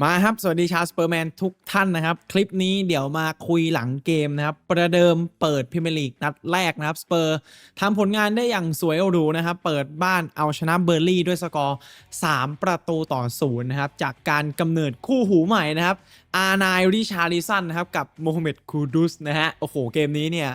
มาครับ สวัสดีชาวสเปอร์แมนทุกท่านนะครับ คลิปนี้เดี๋ยวมาคุยหลังเกมนะครับ ประเดิมเปิดพรีเมียร์ลีกนัดแรกนะครับสเปอร์ทำผลงานได้อย่างสวยหรูนะครับ เปิดบ้านเอาชนะเบอร์ลี่ด้วยสกอร์ 3 ประตูต่อศูนย์นะครับ จากการกำเนิดคู่หูใหม่นะครับ อาร์ไนริชาริสันนะครับ กับโมฮัมเหม็ดคูดุสนะฮะโอ้โหเกมนี้เนี่ย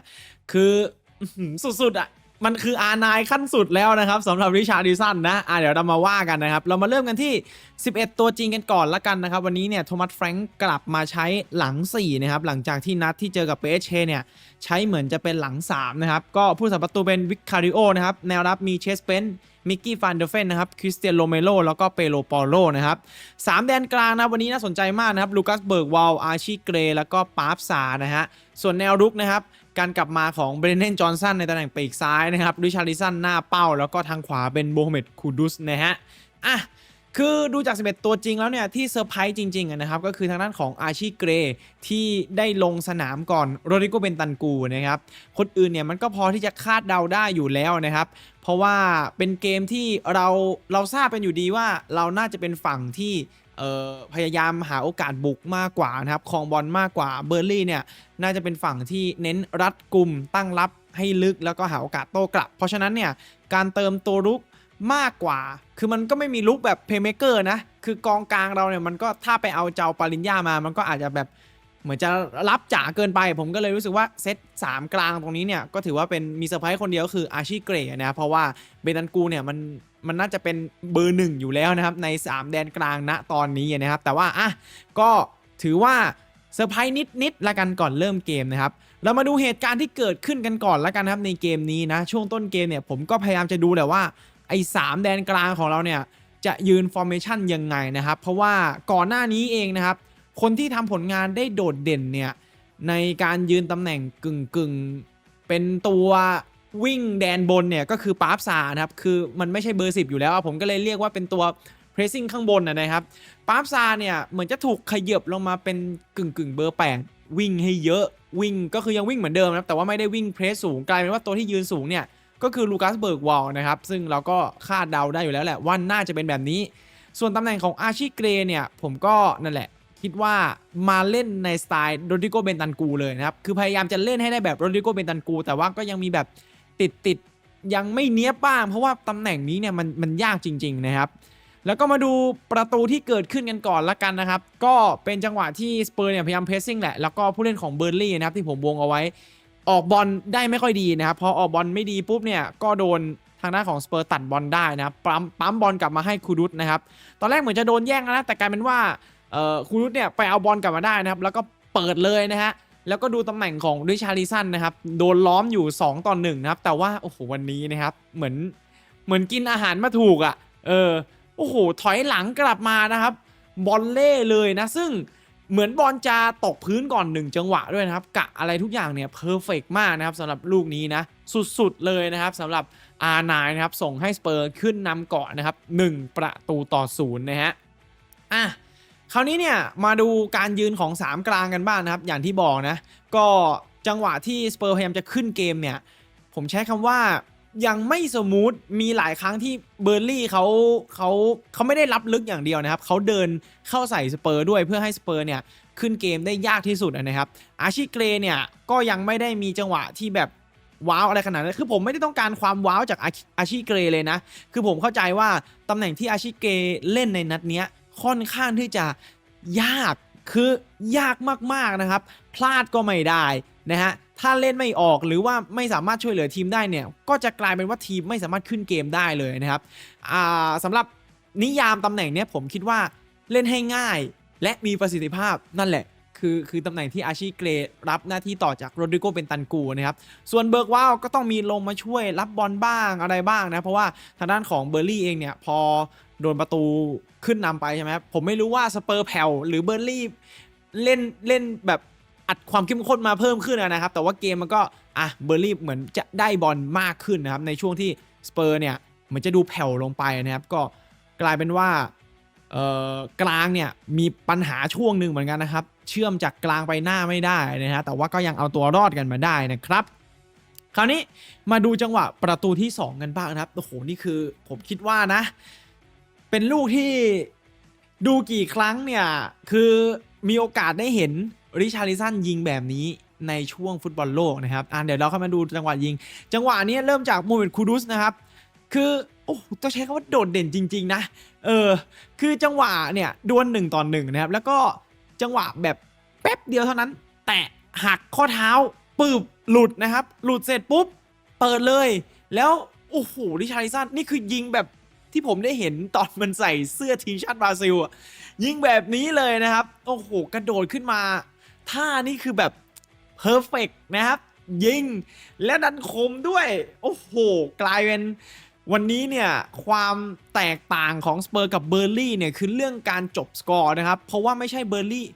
คืออื้อหือสุดๆอะ มันคืออาร์ไนขั้นสุดแล้วนะครับสำหรับริชาร์ดิสันนะอะเดี๋ยวเรามาว่ากันนะครับ เรามาเริ่มกันที่ 11 ตัวจริงกันก่อนละกันนะครับ วันนี้เนี่ยโทมัสแฟรงก์กลับมาใช้หลัง 4 นะครับ หลังจากที่นัดที่เจอกับเปเชเนี่ย ใช้เหมือนจะเป็นหลัง 3 นะครับ ก็ผู้สัมประตูเป็นวิกคาริโอนะครับ แนวรับมีเชสเปนมิกกี้ฟันเดอร์เฟนนะครับ คริสเตียนโรเมโลแล้วก็เปโลปอโลนะครับสามแดนกลางนะวันนี้น่าสนใจมากนะครับ ลูคัสเบิร์กวอลอาร์ชีเกร แล้วก็ปาร์ฟซานะฮะ ส่วนแนวรุกนะครับ การกลับมาของเบรนเนนจอห์นสันในตำแหน่งปีกซ้ายนะครับริชาริสันหน้าเป้า แล้วก็ทางขวาเป็นโบเมดคูดุสนะฮะอะคือดูจาก 11 ตัวจริงแล้วเนี่ย ที่เซอร์ไพรส์จริงๆนะครับ ก็คือทางด้านของอาชีเกรที่ได้ลงสนามก่อนโรดิโกเบนตันกูนะครับ คนอื่นเนี่ยมันก็พอที่จะคาดเดาได้อยู่แล้วนะครับ เพราะว่าเป็นเกมที่เราเราทราบเป็นอยู่ดีว่าเราน่าจะเป็นฝั่งที่ พยายามหาโอกาสบุกมากกว่านะครับคองบอลมากกว่าเบอร์ลี่เนี่ยน่าจะเป็นฝั่งที่เน้นรัดกลุ่มตั้งรับให้ลึกแล้วก็หาโอกาสโต้กลับ เพราะฉะนั้นเนี่ยการเติมตัวรุกมากกว่า คือมันก็ไม่มีลุกแบบเพย์เมเกอร์นะ คือกองกลางเราเนี่ยมันก็ถ้าไปเอาเจ้าปาริญญามา มันก็อาจจะแบบเหมือนจะรับจ๋าเกินไป ผมก็เลยรู้สึกว่าเซต3 กลางตรงนี้เนี่ยก็ถือว่าเป็นมีเซอร์ไพรส์คนเดียวคืออาชีเกรนะ เพราะว่าเบตันกูเนี่ยมัน มันน่าจะเป็นเบอร์หนึ่งอยู่แล้วนะครับ ใน 3 แดนกลางณตอนนี้นะครับ แต่ว่าอะก็ถือว่าเซอร์ไพรส์นิดๆละกันก่อนเริ่มเกมนะครับ เรามาดูเหตุการณ์ที่เกิดขึ้นกันก่อนแล้วกันครับในเกมนี้นะ ช่วงต้นเกมเนี่ยผมก็พยายามจะดูแหละว่าไอ้สามแดนกลางของเราเนี่ยจะยืนฟอร์เมชันยังไงนะครับ เพราะว่าก่อนหน้านี้เองนะครับ คนที่ทำผลงานได้โดดเด่นเนี่ยในการยืนตำแหน่งกึ่งกึ่งๆเป็นตัว วิ่งแดนบนเนี่ยก็คือปาร์ฟซานะครับ คือมันไม่ใช่เบอร์สิบอยู่แล้ว ผมก็เลยเรียกว่าเป็นตัว pressing ข้างบนนะครับปาร์ฟซาเนี่ยเหมือนจะถูกขยับลงมาเป็นกึ่งกึ่งเบอร์แปดวิ่งให้เยอะวิ่งก็คือยังวิ่งเหมือนเดิมนะครับแต่ว่าไม่ได้วิ่งเพรสสูงกลายเป็นว่าตัวที่ยืนสูงเนี่ยก็คือลูคัสเบิร์กวอลนะครับซึ่งเราก็คาดเดาได้อยู่แล้วแหละว่าน่าจะเป็นแบบนี้ ส่วนตำแหน่งของอาชีเกรเนี่ยผมก็นั่นแหละคิดว่ามาเล่นในสไตล์โรดิโกเบนตันกูเลยนะครับ คือพยายามจะเล่นให้ได้แบบโรดิโกเบนตันกู แต่ว่าก็ยังมีแบบ ติดติดยังไม่เนี้ยบ้าง เพราะว่าตำแหน่งนี้เนี่ยมันมันยากจริง ๆ นะครับ แล้วก็มาดูประตูที่เกิดขึ้นกันก่อนละกันนะครับ ก็เป็นจังหวะที่สเปอร์เนี่ยพยายามเพรสซิ่งแหละ แล้วก็ผู้เล่นของเบอร์ลี่นะครับที่ผมวงเอาไว้ ออกบอลได้ไม่ค่อยดีนะครับ พอออกบอลไม่ดีปุ๊บเนี่ยก็โดนทางด้านของสเปอร์ตัดบอลได้นะครับปั๊มปั๊มบอลกลับมาให้คูดุสนะครับ ตอนแรกเหมือนจะโดนแย่งนะ แต่กลายเป็นว่าเอ่อคูดุสเนี่ยไปเอาบอลกลับมาได้นะครับ แล้วก็เปิดเลยนะฮะ แล้วก็ดูตำแหน่งของริชาริสันนะครับ โดนล้อมอยู่ 2 ต่อ1นะครับ แต่ว่า โอ้โห วันนี้นะครับ เหมือนเหมือนกินอาหารมาถูกอะ่ะ เออ โอ้โห ถอยหลังกลับมานะครับ บอลเล่เลยนะ ซึ่งเหมือนบอลจะตกพื้นก่อนหนึ่งจังหวะด้วยนะครับ กะอะไรทุกอย่างเนี่ยเพอร์เฟกมากนะครับสำหรับลูกนี้นะ สุดๆเลยนะครับสำหรับ R9 นะครับ ส่งให้สเปอร์ขึ้นนำก่อนนะครับ1ประตูต่อศูนย์นะฮะ อะ คราวนี้เนี่ยมาดูการยืนของ 3 กลางกันบ้างนะครับ อย่างที่บอกนะ ก็จังหวะที่สเปอร์พยายามจะขึ้นเกมเนี่ย ผมใช้คำว่ายังไม่สมูทมีหลายครั้งที่เบอร์ลี่เขาเขาเขาไม่ได้รับลึกอย่างเดียวนะครับ เขาเดินเข้าใส่สเปอร์ด้วยเพื่อให้สเปอร์เนี่ยขึ้นเกมได้ยากที่สุดนะครับอาชิเกรเนี่ยก็ยังไม่ได้มีจังหวะที่แบบว้าวอะไรขนาดนั้น คือผมไม่ได้ต้องการความว้าวจากอาอาชิเกรเลยนะ คือผมเข้าใจว่าตำแหน่งที่อาชิเกรเล่นในนัดเนี้ย ค่อนข้างที่จะยากคือยากมากๆนะครับ พลาดก็ไม่ได้นะฮะถ้าเล่นไม่ออกหรือว่าไม่สามารถช่วยเหลือทีมได้เนี่ย ก็จะกลายเป็นว่าทีมไม่สามารถขึ้นเกมได้เลยนะครับสำหรับนิยามตำแหน่งเนี้ยผมคิดว่าเล่นให้ง่าย และมีประสิทธิภาพนั่นแหละ คือคือตำแหน่งที่อาชีเกรรับหน้าที่ต่อจากโรดริโกเป็นตันกูนะครับ ส่วนเบิร์กวาวก็ต้องมีลงมาช่วยรับบอลบ้างอะไรบ้างนะ เพราะว่าทางด้านของเบอร์ลี่เองเนี่ยพอ โดนประตูขึ้นนำไปใช่ไหมผมไม่รู้ว่าสเปอร์แผ่วหรือเบอร์ลี่เล่นเล่นแบบอัดความเข้มข้นมาเพิ่มขึ้นนะครับ แต่ว่าเกมมันก็อะเบอร์ลี่เหมือนจะได้บอลมากขึ้นนะครับในช่วงที่สเปอร์เนี่ยเหมือนจะดูแผ่วลงไปนะครับ ก็กลายเป็นว่ากลางเนี่ยมีปัญหาช่วงหนึ่งเหมือนกันนะครับ เชื่อมจากกลางไปหน้าไม่ได้นะฮะแต่ว่าก็ยังเอาตัวรอดกันมาได้นะครับ คราวนี้มาดูจังหวะประตูที่ 2 กันบ้างนะครับโอ้โหนี่คือผมคิดว่านะ เป็นลูกที่ดูกี่ครั้งเนี่ย คือมีโอกาสได้เห็นริชาริสันยิงแบบนี้ในช่วงฟุตบอลโลกนะครับอะเดี๋ยวเราเข้ามาดูจังหวะยิง จังหวะนี้เริ่มจากโมเมนต์คูดุสนะครับ คือโอ้โหต้องใช้คำว่าโดดเด่นจริง ๆ นะ เออ คือจังหวะเนี่ยดวลหนึ่งต่อหนึ่งนะครับ แล้วก็จังหวะแบบแป๊บเดียวเท่านั้น แตะหักข้อเท้าปืบหลุดนะครับ หลุดเสร็จปุ๊บ เปิดเลย แล้ว โอ้โหริชาริสันนี่คือยิงแบบ ที่ผมได้เห็นตอนมันใส่เสื้อทีมชาติบราซิลอะยิงแบบนี้เลยนะครับ โอ้โห กระโดดขึ้นมาท่านี่คือแบบเพอร์เฟกนะครับ ยิงและดันคมด้วย โอ้โห กลายเป็นวันนี้เนี่ยความแตกต่างของสเปอร์กับเบอร์ลี่เนี่ยคือเรื่องการจบสกอร์นะครับ เพราะว่าไม่ใช่เบอร์ลี่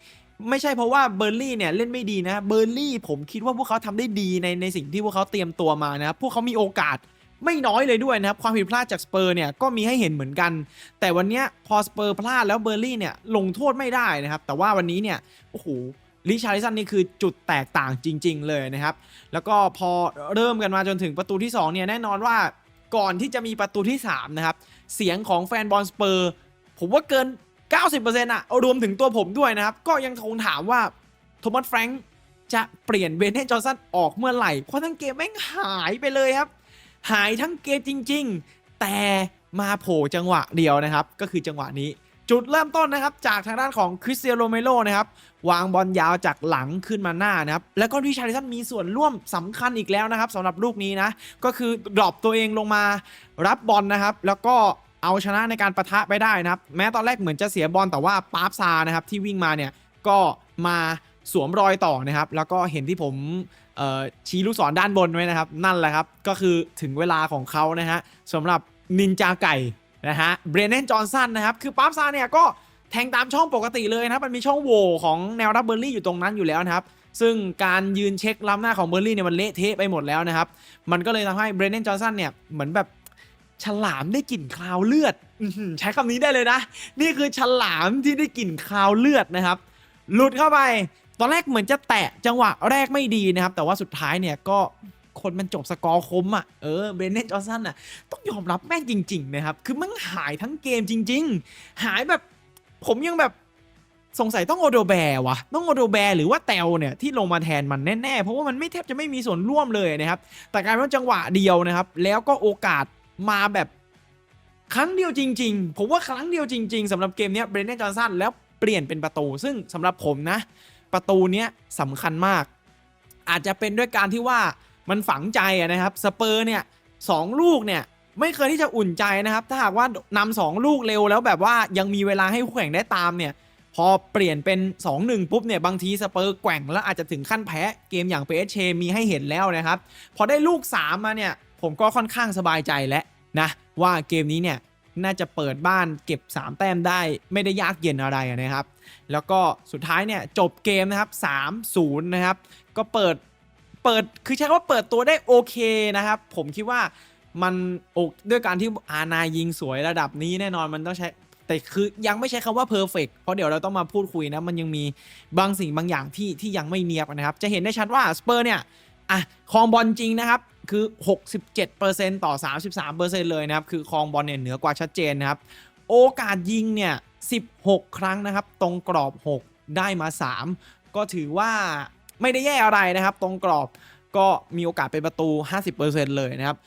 ไม่ใช่เพราะว่าเบอร์ลี่เนี่ยเล่นไม่ดีนะเบอร์ลี่ผมคิดว่าพวกเขาทำได้ดีในในสิ่งที่พวกเขาเตรียมตัวมานะครับพวกเขามีโอกาส ไม่น้อยเลยด้วยนะครับ ความผิดพลาดจากสเปอร์เนี่ยก็มีให้เห็นเหมือนกัน แต่วันนี้พอสเปอร์พลาดแล้วเบอร์ลี่เนี่ยลงโทษไม่ได้นะครับ แต่ว่าวันนี้เนี่ยโอ้โหลิชาริสันนี่คือจุดแตกต่างจริง ๆ เลยนะครับ แล้วก็พอเริ่มกันมาจนถึงประตูที่2เนี่ยแน่นอนว่าก่อนที่จะมีประตูที่3นะครับเสียงของแฟนบอลสเปอร์ผมว่าเกิน 90%อะเอารวมถึงตัวผมด้วยนะครับ ก็ยังคงถามว่าโทมัสแฟรงค์จะเปลี่ยนเบนเทนจอห์นสันออกเมื่อไหร่เพราะทั้งเกมแม่งหายไปเลยครับ หายทั้งเกมจริง ๆ แต่มาโผล่จังหวะเดียวนะครับ ก็คือจังหวะนี้จุดเริ่มต้นนะครับจากทางด้านของคริสเตียโนโรเมโลนะครับวางบอลยาวจากหลังขึ้นมาหน้านะครับแล้วก็ริชาริสันมีส่วนร่วมสำคัญอีกแล้วนะครับสำหรับลูกนี้นะก็คือดรอปตัวเองลงมารับบอลนะครับ แล้วก็เอาชนะในการประทะไปได้นะครับ แม้ตอนแรกเหมือนจะเสียบอลแต่ว่าปาร์ซานะครับที่วิ่งมาเนี่ยก็มา สวมรอยต่อนะครับ แล้วก็เห็นที่ผมชี้ลูกศรด้านบนไว้นะครับ นั่นแหละครับ ก็คือถึงเวลาของเขานะฮะสำหรับนินจาไก่นะฮะเบรเนนจอห์นสันนะครับ คือปาร์ฟซาเนี่ยก็แทงตามช่องปกติเลยนะครับ มันมีช่องโหว่ของแนวรับเบอร์รี่อยู่ตรงนั้นอยู่แล้วนะครับ ซึ่งการยืนเช็คล้ำหน้าของเบอร์ลี่เนี่ยมันเละเทะไปหมดแล้วนะครับ มันก็เลยทำให้เบรเนนจอห์นสันเนี่ยเหมือนแบบฉลามได้กลิ่นคราวเลือดใช้คำนี้ได้เลยนะ นี่คือฉลามที่ได้กลิ่นคราวเลือดนะครับ หลุดเข้าไป ตอนแรกเหมือนจะแตะจังหวะแรกไม่ดีนะครับ แต่ว่าสุดท้ายเนี่ยก็คนมันจบสกอร์คมอะ เออ เบรนเนนจอห์นสันอะ ต้องยอมรับแม่งจริง ๆ นะครับ คือมันหายทั้งเกมจริง ๆ หายแบบผมยังแบบสงสัยต้องโอโดแบร์วะต้องโอโดแบร์หรือว่าแตวเนี่ยที่ลงมาแทนมันแน่ ๆ เพราะว่ามันไม่แทบจะไม่มีส่วนร่วมเลยนะครับ แต่การเป็นจังหวะเดียวนะครับ แล้วก็โอกาสมาแบบครั้งเดียวจริง ๆ ผมว่าครั้งเดียวจริง ๆสำหรับเกมเนี้ยเบรนเนนจอห์นสันแล้วเปลี่ยนเป็นประตู ซึ่งสำหรับผมนะ ประตูเนี้ยสำคัญมาก อาจจะเป็นด้วยการที่ว่ามันฝังใจนะครับสเปอร์เนี่ยสองลูกเนี่ยไม่เคยที่จะอุ่นใจนะครับ ถ้าหากว่านำสองลูกเร็วแล้วแบบว่ายังมีเวลาให้คู่แข่งได้ตามเนี่ยพอเปลี่ยนเป็น 2-1 ปุ๊บเนี่ยบางทีสเปอร์แกว่งแล้วอาจจะถึงขั้นแพ้เกมอย่างเปเชมีให้เห็นแล้วนะครับ พอได้ลูก 3 มาเนี่ย ผมก็ค่อนข้างสบายใจแล้วนะ ว่าเกมนี้เนี่ย น่าจะเปิดบ้านเก็บ 3 แต้มได้ไม่ได้ยากเย็นอะไรนะครับ แล้วก็สุดท้ายเนี่ยจบเกมนะครับ 3-0 นะครับ ก็เปิดเปิดคือใช้คำว่าเปิดตัวได้โอเคนะครับ ผมคิดว่ามันอกด้วยการที่อาณายิงสวยระดับนี้แน่นอนมันต้องใช้แต่คือยังไม่ใช้คำว่า perfect เพราะเดี๋ยวเราต้องมาพูดคุยนะมันยังมีบางสิ่งบางอย่างที่ที่ยังไม่เนียบนะครับ จะเห็นได้ชัดว่าสเปอร์เนี่ยอะครองบอลจริงนะครับ คือ 67%ต่อ 33%เลยนะครับ คือครองบอลเนี่ยเหนือกว่าชัดเจนนะครับ โอกาสยิงเนี่ย 16 ครั้งนะครับ ตรงกรอบ 6 ได้มา 3 ก็ถือว่าไม่ได้แย่อะไรนะครับ ตรงกรอบก็มีโอกาสเป็นประตู 50%เลยนะครับ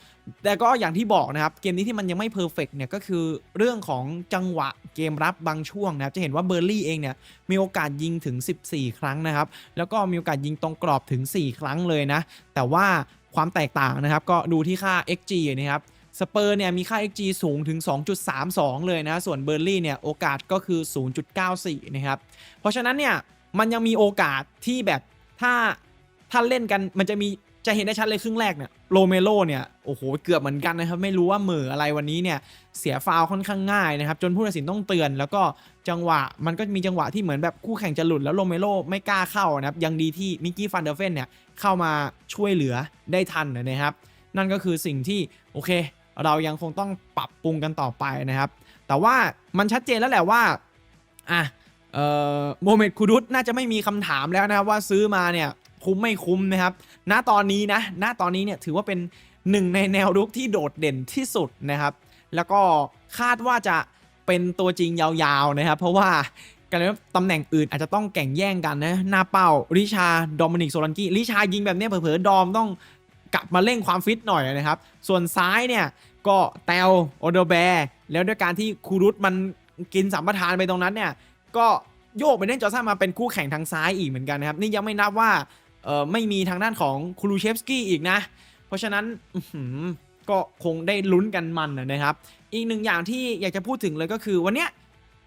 แต่ก็อย่างที่บอกนะครับ เกมนี้ที่มันยังไม่เพอร์เฟกเนี่ยก็คือเรื่องของจังหวะเกมรับบางช่วงนะครับ จะเห็นว่าเบอร์ลี่เองเนี่ยมีโอกาสยิงถึง 14 ครั้งนะครับ แล้วก็มีโอกาสยิงตรงกรอบถึง 4 ครั้งเลยนะ แต่ว่า ความแตกต่างนะครับ ก็ดูที่ค่า xg นะครับสเปอร์เนี่ยมีค่า xg สูงถึง 2.32 เลยนะ ส่วนเบอร์ลี่เนี่ยโอกาสก็คือ 0.94 นะครับ เพราะฉะนั้นเนี่ยมันยังมีโอกาสที่แบบถ้าถ้าเล่นกันมันจะมีจะเห็นได้ชัดเลยครึ่งแรกเนี่ยโรเมโรเนี่ยโอ้โหเกือบเหมือนกันนะครับ ไม่รู้ว่าเหมืออะไรวันนี้เนี่ยเสียฟาวค่อนข้างง่ายนะครับ จนผู้ตัดสินต้องเตือน แล้วก็จังหวะมันก็มีจังหวะที่เหมือนแบบคู่แข่งจะหลุดแล้วโรเมโรไม่กล้าเข้านะครับยังดีที่มิกกี้ฟันเดอร์เฟนเนี่ย เข้ามาช่วยเหลือได้ทันนะครับ นั่นก็คือสิ่งที่โอเค เรายังคงต้องปรับปรุงกันต่อไปนะครับ แต่ว่ามันชัดเจนแล้วแหละว่าอะเอ่อโมเมดคูดุสน่าจะไม่มีคำถามแล้วนะครับว่าซื้อมาเนี่ยคุ้มไม่คุ้มนะครับ ณ ตอนนี้นะ ณ ตอนนี้เนี่ยถือว่าเป็นหนึ่งในแนวรุกที่โดดเด่นที่สุดนะครับ แล้วก็คาดว่าจะเป็นตัวจริงยาวๆนะครับ เพราะว่า การเล่นตำแหน่งอื่นอาจจะต้องแข่งแย่งกันนะ หน้าเป้าริชาโดมินิกโซลันกี้ริชายิงแบบนี้เผลอๆดอมต้องกลับมาเร่งความฟิตหน่อยนะครับ ส่วนซ้ายเนี่ยก็แตวโอเดแบร์แล้วด้วยการที่คูรุตมันกินสัมปทานไปตรงนั้นเนี่ย ก็โยกไปเล่นจอร์ซันมาเป็นคู่แข่งทางซ้ายอีกเหมือนกันนะครับ นี่ยังไม่นับว่าเออไม่มีทางด้านของคูรูเชฟสกี้อีกนะ เพราะฉะนั้นก็คงได้ลุ้นกันมันนะครับ อีกหนึ่งอย่างที่อยากจะพูดถึงเลยก็คือวันเนี้ย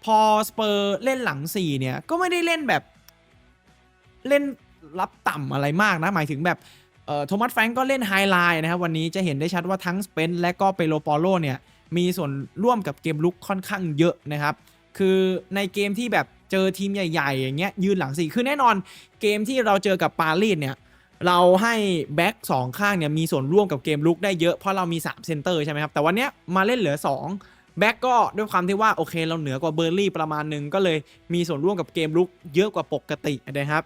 พอสเปอร์เล่นหลัง4เนี่ยก็ไม่ได้เล่นแบบเล่นรับต่ำอะไรมากนะ หมายถึงแบบเอ่อโทมัสแฟรงก์ก็เล่นไฮไลน์นะครับ วันนี้จะเห็นได้ชัดว่าทั้งสเปนและก็เปโลปอโลเนี่ย มีส่วนร่วมกับเกมลุกค่อนข้างเยอะนะครับ คือในเกมที่แบบเจอทีมใหญ่ ๆ อย่างเงี้ยยืนหลังสี่คือแน่นอนเกมที่เราเจอกับปารีสเนี่ย เราให้แบ็กสองข้างเนี่ยมีส่วนร่วมกับเกมลุกได้เยอะเพราะเรามี3เซนเตอร์ใช่ไหมครับแต่วันเนี้ยมาเล่นเหลือ 2 แบ็กก็ด้วยความที่ว่าโอเคเราเหนือกว่าเบอร์ลี่ประมาณหนึงก็เลยมีส่วนร่วมกับเกมลุกเยอะกว่าปกตินะครับ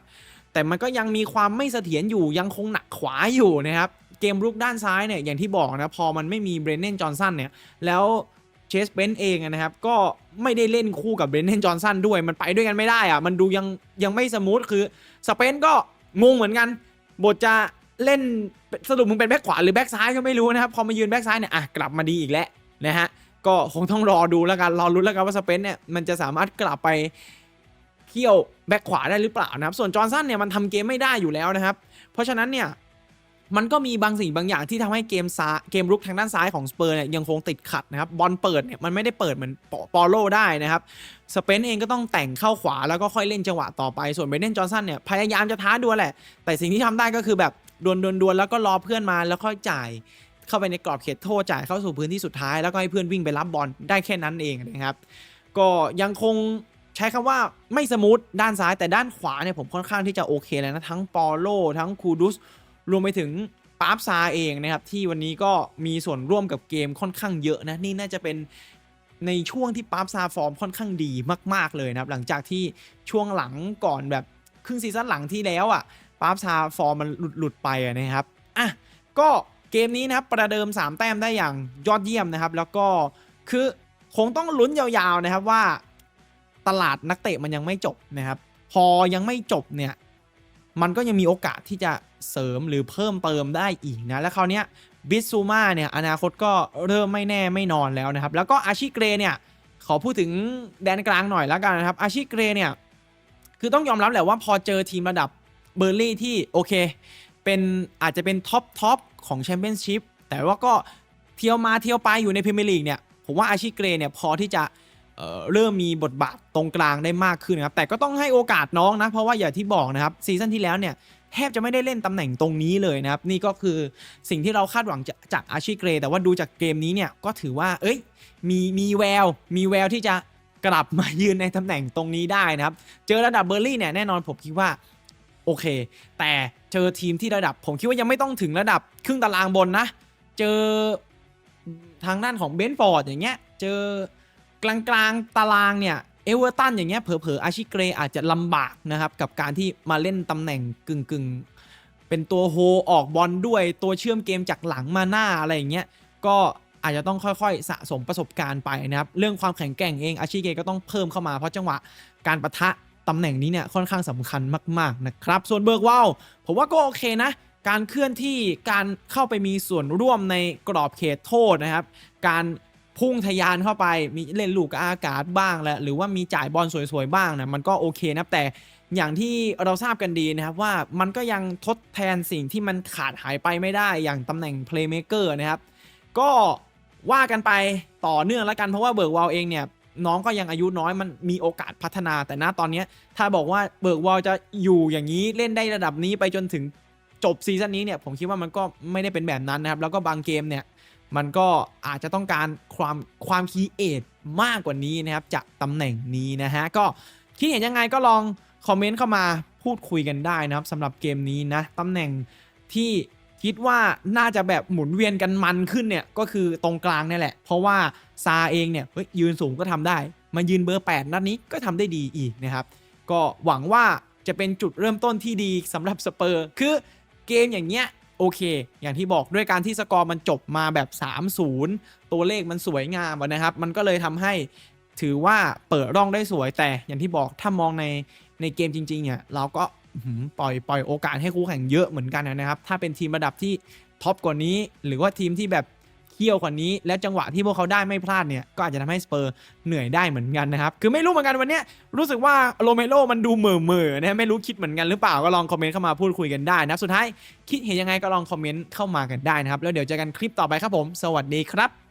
แต่มันก็ยังมีความไม่เสถียรอยู่ยังคงหนักขวาอยู่นะครับ เกมลุกด้านซ้ายเนี่ยอย่างที่บอกนะพอมันไม่มีเบรนเนนจอห์นสันเนี่ยแล้วเชสเบนเองนะครับก็ไม่ได้เล่นคู่กับเบรนเนนจอห์นสันด้วยมันไปด้วยกันไม่ได้อะมันดูยังยังไม่สมูทคือสเปนก็งงเหมือนกันบทจะเล่นสรุปมึงเป็นแบ็คขวาหรือแบ็คซ้ายก็ไม่รู้นะครับพอมายืนแบ็คซ้ายเนี่ยอะกลับมาดีอีกแล้วนะฮะ ก็คงต้องรอดูแล้วกันรอรุ้นแล้วกันว่าสเปนเนี่ยมันจะสามารถกลับไปเที่ยวแบ็คขวาได้หรือเปล่านะครับ ส่วนจอห์นสันเนี่ยมันทำเกมไม่ได้อยู่แล้วนะครับ เพราะฉะนั้นเนี่ยมันก็มีบางสิ่งบางอย่างที่ทำให้เกมซ้ายเกมรุกทางด้านซ้ายของสเปอร์เนี่ยยังคงติดขัดนะครับบอลเปิดเนี่ยมันไม่ได้เปิดเหมือนปปอโลได้นะครับสเปนเองก็ต้องแต่งเข้าขวาแล้วก็ค่อยเล่นจังหวะต่อไป ส่วนเบรเดนจอห์นสันเนี่ยพยายามจะท้าดวลแหละ แต่สิ่งที่ทำได้ก็คือแบบดวลดวลดวลแล้วก็รอเพื่อนมาแล้วค่อยจ่าย เข้าไปในกรอบเขตโทษจ่ายเข้าสู่พื้นที่สุดท้ายแล้วก็ให้เพื่อนวิ่งไปรับบอลได้แค่นั้นเองนะครับ ก็ยังคงใช้คำว่าไม่สมูทด้านซ้ายแต่ด้านขวาเนี่ยผมค่อนข้างที่จะโอเคแล้วนะทั้งปอโลทั้งคูดุสรวมไปถึงปาร์ฟซาเองนะครับที่วันนี้ก็มีส่วนร่วมกับเกมค่อนข้างเยอะนะนี่น่าจะเป็นในช่วงที่ปาร์ฟซาฟอร์มค่อนข้างดีมาก ๆเลยนะครับหลังจากที่ช่วงหลังก่อนแบบครึ่งซีซั่นหลังที่แล้วอะปาร์ฟซาฟอร์มมันหลุดหลุดไปะนะครับอะก็ เกมนี้นะครับประเดิม 3 แต้มได้อย่างยอดเยี่ยมนะครับ แล้วก็คือคงต้องลุ้นยาวๆนะครับว่าตลาดนักเตะมันยังไม่จบนะครับ พอยังไม่จบเนี่ยมันก็ยังมีโอกาสที่จะเสริมหรือเพิ่มเติมได้อีกนะ แล้วคราวนี้บิสซูมาเนี่ยอนาคตก็เริ่มไม่แน่ไม่นอนแล้วนะครับ แล้วก็อาชิเกรเนี่ยขอพูดถึงแดนกลางหน่อยแล้วกันนะครับอาชิเกรเนี่ยคือต้องยอมรับแหละว่าพอเจอทีมระดับเบอร์ลี่ที่โอเค เป็นอาจจะเป็นท็อปท็อป ของแชมเปี้ยนชิพแต่ว่าก็เที่ยวมาเที่ยวไปอยู่ในพรีเมียร์ลีกเนี่ยผมว่าอาชิเกรเนี่ยพอที่จะเเริ่มมีบทบาทตรงกลางได้มากขึ้นนะครับแต่ก็ต้องให้โอกาสน้องนะเพราะว่าอย่างที่บอกนะครับซีซั่นที่แล้วเนี่ยแทบจะไม่ได้เล่นตำแหน่งตรงนี้เลยนะครับนี่ก็คือสิ่งที่เราคาดหวังจะจากอาชิเกร แต่ว่าดูจากเกมนี้เนี่ยก็ถือว่าเอ้ยมีมีแวว มีแววที่จะกลับมายืนในตำแหน่งตรงนี้ได้นะครับ เจอระดับเบอร์ลี่เนี่ยแน่นอนผมคิดว่า โอเค แต่เจอทีมที่ระดับ ผมคิดว่ายังไม่ต้องถึงระดับครึ่งตารางบนนะ เจอทางด้านของเบนฟอร์ดอย่างเงี้ย เจอกลางกลางๆตารางเนี่ยเอเวอร์ตันอย่างเงี้ยเผลอๆอาชิเกรอาจจะลำบากนะครับ กับการที่มาเล่นตำแหน่งกึ่งกึ่งๆ เป็นตัวโฮออกบอลด้วยตัวเชื่อมเกมจากหลังมาหน้าอะไรอย่างเงี้ยก็อาจจะต้องค่อยๆ สะสมประสบการณ์ไปนะครับ เรื่องความแข็งแกร่งเองอาชิเกรก็ต้องเพิ่มเข้ามาเพราะจังหวะการประทะ ตำแหน่งนี้เนี่ยค่อนข้างสำคัญมากๆนะครับ ส่วนเบิร์กวาลผมว่าก็โอเคนะ การเคลื่อนที่การเข้าไปมีส่วนร่วมในกรอบเขตโทษนะครับ การพุ่งทะยานเข้าไปมีเล่นลูกอากาศบ้างแหละหรือว่ามีจ่ายบอลสวยๆบ้างนะมันก็โอเคนะแต่อย่างที่เราทราบกันดีนะครับว่ามันก็ยังทดแทนสิ่งที่มันขาดหายไปไม่ได้อย่างตำแหน่ง playmaker นะครับก็ว่ากันไปต่อเนื่องแล้วกันเพราะว่าเบิร์กวอลเองเนี่ย น้องก็ยังอายุน้อยมันมีโอกาสพัฒนา แต่ณตอนนี้ถ้าบอกว่าเบิร์กวอลจะอยู่อย่างนี้เล่นได้ระดับนี้ไปจนถึงจบซีซั่นนี้เนี่ยผมคิดว่ามันก็ไม่ได้เป็นแบบนั้นนะครับ แล้วก็บางเกมเนี่ยมันก็อาจจะต้องการความความคีเอทมากกว่านี้นะครับจากตำแหน่งนี้นะฮะก็คิดเห็นยังไงก็ลองคอมเมนต์เข้ามาพูดคุยกันได้นะครับสำหรับเกมนี้นะตำแหน่งที่ คิดว่าน่าจะแบบหมุนเวียนกันมันขึ้นเนี่ยก็คือตรงกลางนี่แหละ เพราะว่าซาเองเนี่ยเฮ้ยยืนสูงก็ทำได้ มายืนเบอร์ 8 นัดนี้ก็ทำได้ดีอีกนะครับ ก็หวังว่าจะเป็นจุดเริ่มต้นที่ดีสำหรับสเปอร์คือเกมอย่างเงี้ยโอเค อย่างที่บอกด้วยการที่สกอร์มันจบมาแบบ 3-0 ตัวเลขมันสวยงามนะครับ มันก็เลยทำให้ถือว่าเปิดร่องได้สวยแต่อย่างที่บอกถ้ามองในในเกมจริงๆเนี่ยเราก็ ปล่อยปล่อยโอกาสให้คู่แข่งเยอะเหมือนกันนะครับ ถ้าเป็นทีมระดับที่ท็อปกว่านี้ หรือว่าทีมที่แบบเขี้ยวกว่านี้ แล้วจังหวะที่พวกเขาได้ไม่พลาดเนี่ยก็อาจจะทำให้สเปอร์เหนื่อยได้เหมือนกันนะครับ คือไม่รู้เหมือนกันวันนี้รู้สึกว่าโรเมโรมันดูเหม่อเม่อๆนะไม่รู้คิดเหมือนกันหรือเปล่าก็ลองคอมเมนต์เข้ามาพูดคุยกันได้นะสุดท้ายคิดเห็นยังไงก็ลองคอมเมนต์เข้ามากันได้นะครับแล้วเดี๋ยวเจอกันคลิปต่อไปครับผม สวัสดีครับ